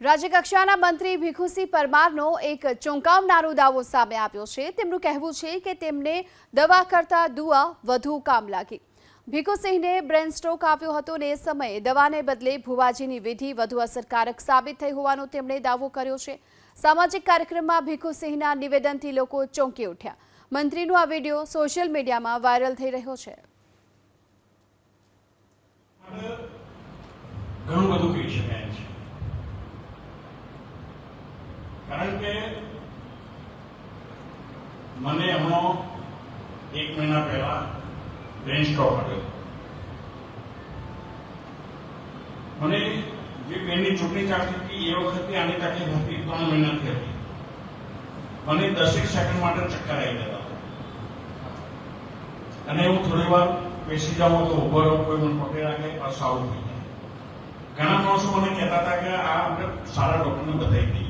રાજ્યકક્ષાના મંત્રી ભીખુસિંહ પરમારનો એક ચોંકાવનારો દાવો સામે આવ્યો છે. તેમનું કહેવું છે કે તેમને દવા કરતા દુઆ વધુ કામ લાગી. ભીખુસિંહને બ્રેન સ્ટ્રોક આવ્યો હતો ને એ સમયે દવાને બદલે ભુવાજીની વિધિ વધુ અસરકારક સાબિત થઈ હોવાનો તેમણે દાવો કર્યો છે. સામાજિક કાર્યક્રમમાં ભીખુસિંહના નિવેદનથી લોકો ચોંકી ઉઠ્યા. મંત્રીનો આ વીડિયો સોશિયલ મીડિયામાં વાયરલ થઈ રહ્યો છે. ઘણું બધું કહી શકાય છે. કારણ કે મને એમનો એક મહિના પહેલા બ્રેન સ્ટ્રોક આવ્યો મને જે બેનની ચૂંટણી ચાલતી હતી, એ વખતે આની તકલીફ હતી ત્રણ મહિનાથી હતી. મને દસેક સેકન્ડ માટે ચક્કર આવી ગયા હતા. અને હું થોડી વાર બેસી જાઉં તો ઊભો રહું, કોઈ મને પકડી રાખે, પાછું આવું થઈ જાય. ઘણા માણસો મને કહેતા હતા કે આ આપણે સારા ડોક્ટરને બતાવી દઈએ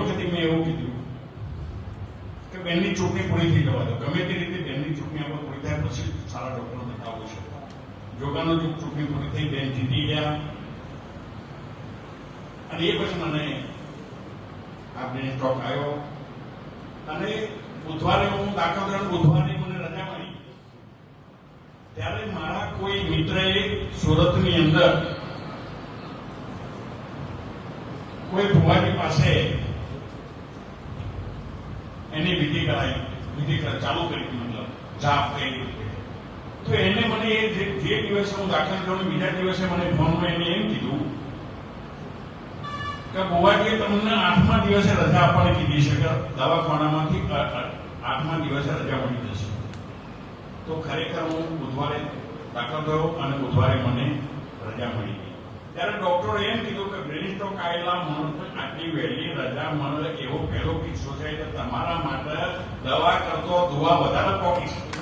વખતે મેં એવું કીધું કે બેનની ચૂંટણી પૂરી થઈ જવા દો. ગમે તે રીતે બેનની ચૂંટણી આપણે પૂરી થાય પછી સારા ડોક્ટરો બતાવો છે. યોગાનો જો ચૂંટણી પૂરી થઈ, બેન જીતી ગયા. અને એ પછી મને આપણે સ્ટોક આવ્યો અને બુધવારે હું દાખલ બુધવારે મને રજા મળી. ત્યારે મારા કોઈ મિત્રએ સુરતની અંદર કોઈ ભુવાની પાસે એની વિધિ કરાવી વિધિ ચાલુ કરી મતલબ, જાપ કરી તો એને મને જે દિવસે હું દાખલ થયો બીજા દિવસે મને ફોનમાં એને એમ કીધું કે ગોવાજીએ તમને આઠમા દિવસે રજા આપવાની કીધી છે, કે દવાખાનામાંથી આઠમા દિવસે રજા મળી જશે. તો ખરેખર હું બુધવારે દાખલ થયો અને બુધવારે મને રજા મળી ગઈ. ત્યારે ડોક્ટરો એમ કીધું આવેલા માણસને આટલી વહેલી રજા મળે એવો પહેલો કિસ્સો છે કે તમારા માટે દવા કરતો ધોવા વધારે પોકી શકે.